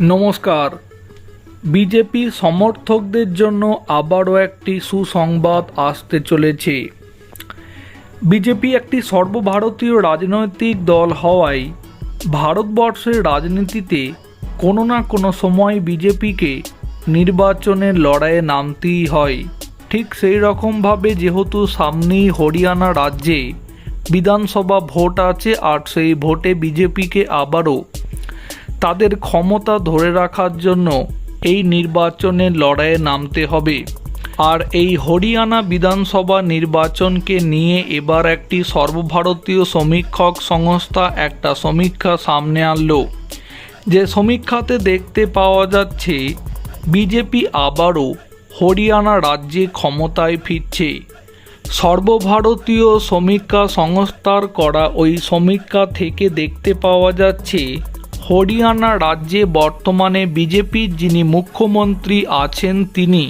নমস্কার। বিজেপি সমর্থকদের জন্য আবারও একটি সুসংবাদ আসতে চলেছে। বিজেপি একটি সর্বভারতীয় রাজনৈতিক দল হওয়ায় ভারতবর্ষের রাজনীতিতে কোনো না কোনো সময় বিজেপিকে নির্বাচনের লড়াইয়ে নামতেই হয়। ঠিক সেই রকমভাবে যেহেতু সামনেই হরিয়ানা রাজ্যে বিধানসভা ভোট আছে, আর সেই ভোটে বিজেপিকে আবারও তাদের ক্ষমতা ধরে রাখার জন্য এই নির্বাচনের লড়াইয়ে নামতে হবে। আর এই হরিয়ানা বিধানসভা নির্বাচনকে নিয়ে এবার একটি সর্বভারতীয় সমীক্ষক সংস্থা একটা সমীক্ষা সামনে আনলো। যে সমীক্ষাতে দেখতে পাওয়া যাচ্ছে, বিজেপি আবারও হরিয়ানা রাজ্যে ক্ষমতায় ফিরছে। সর্বভারতীয় সমীক্ষা সংস্থার করা ওই সমীক্ষা থেকে দেখতে পাওয়া যাচ্ছে হরিয়ানা রাজ্যে বর্তমানে বিজেপির যিনি মুখ্যমন্ত্রী আছেন তিনি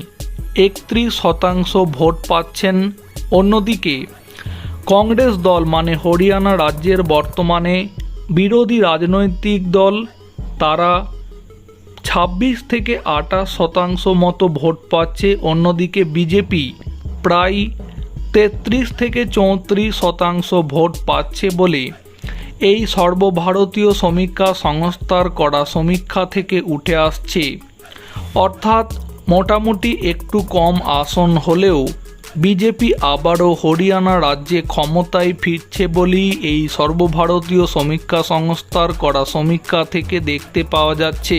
একত্রিশ শতাংশ ভোট পাচ্ছেন। অন্যদিকে কংগ্রেস দল মানে হরিয়ানা রাজ্যের বর্তমানে বিরোধী রাজনৈতিক দল, তারা ছাব্বিশ থেকে আঠাশ শতাংশ মতো ভোট পাচ্ছে। অন্যদিকে বিজেপি প্রায় তেত্রিশ থেকে চৌত্রিশ শতাংশ ভোট পাচ্ছে বলে এই সর্বভারতীয় সমীক্ষা সংস্থার করা সমীক্ষা থেকে উঠে আসছে। অর্থাৎ মোটামুটি একটু কম আসন হলেও বিজেপি আবারও হরিয়ানা রাজ্যে ক্ষমতায় ফিরছে বলেই এই সর্বভারতীয় সমীক্ষা সংস্থার করা সমীক্ষা থেকে দেখতে পাওয়া যাচ্ছে।